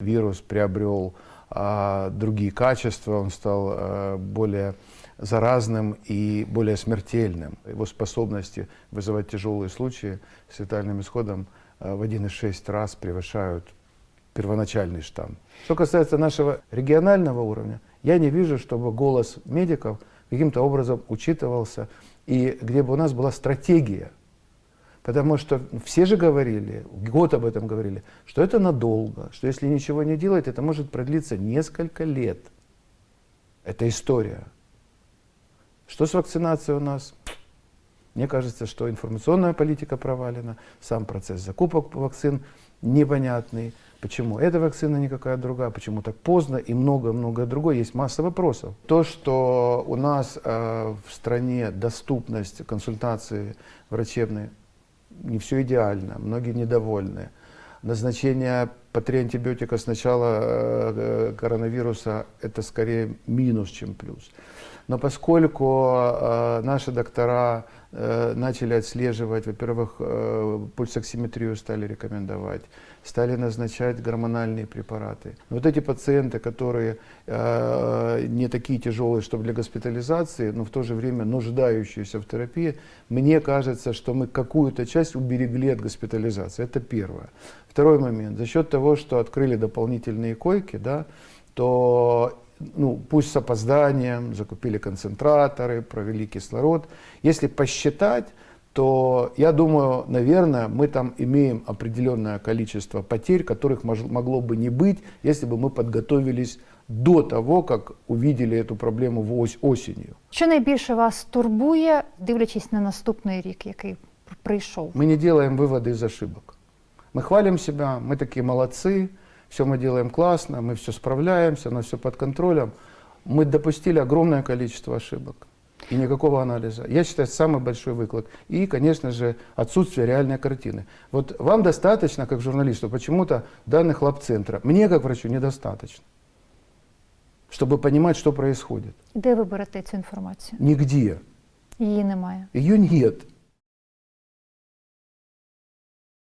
Вирус приобрел а, другие качества, он стал а, более заразным и более смертельным. Его способности вызывать тяжелые случаи с летальным исходом а, в 1,6 раз превышают первоначальный штамм. Что касается нашего регионального уровня, я не вижу, чтобы голос медиков каким-то образом учитывался, и где бы у нас была стратегия. Потому что все же говорили, год об этом говорили, что это надолго, что если ничего не делать, это может продлиться несколько лет. Это история. Что с вакцинацией у нас? Мне кажется, что информационная политика провалена, сам процесс закупок вакцин непонятный. Почему эта вакцина, никакая другая, почему так поздно и много-много другое. Есть масса вопросов. То, что у нас э, в стране доступность консультации врачебной не все идеально, многие недовольны. Назначение по три антибиотика с начала э, коронавируса – это скорее минус, чем плюс. Но поскольку э, наши доктора э, начали отслеживать, во-первых, э, пульсоксиметрию стали рекомендовать, стали назначать гормональные препараты. Вот эти пациенты, которые э, не такие тяжелые, чтобы для госпитализации, но в то же время нуждающиеся в терапии, мне кажется, что мы какую-то часть уберегли от госпитализации. Это первое. Второй момент. За счет того, что открыли дополнительные койки, да, то ну, пусть с опозданием, закупили концентраторы, провели кислород. Если посчитать, то я думаю, наверное, мы там имеем определенное количество потерь, которых мож- могло бы не быть, если бы мы подготовились до того, как увидели эту проблему в ось осенью. Що найбільше вас турбує, дивлячись на наступний рік, який пр- прийшов? Мы не делаем выводы из ошибок. Мы хвалим себя, мы такие молодцы, все мы делаем классно, мы все справляемся, у нас все под контролем. Мы допустили огромное количество ошибок. И никакого анализа. Я считаю, это самый большой выклад. И, конечно же, отсутствие реальной картины. Вот вам достаточно, как журналисту, почему-то данных лабцентра. Мне, как врачу, недостаточно. Чтобы понимать, что происходит. Де ви берете цю інформацію? Нигде. Її немає. Ее нет.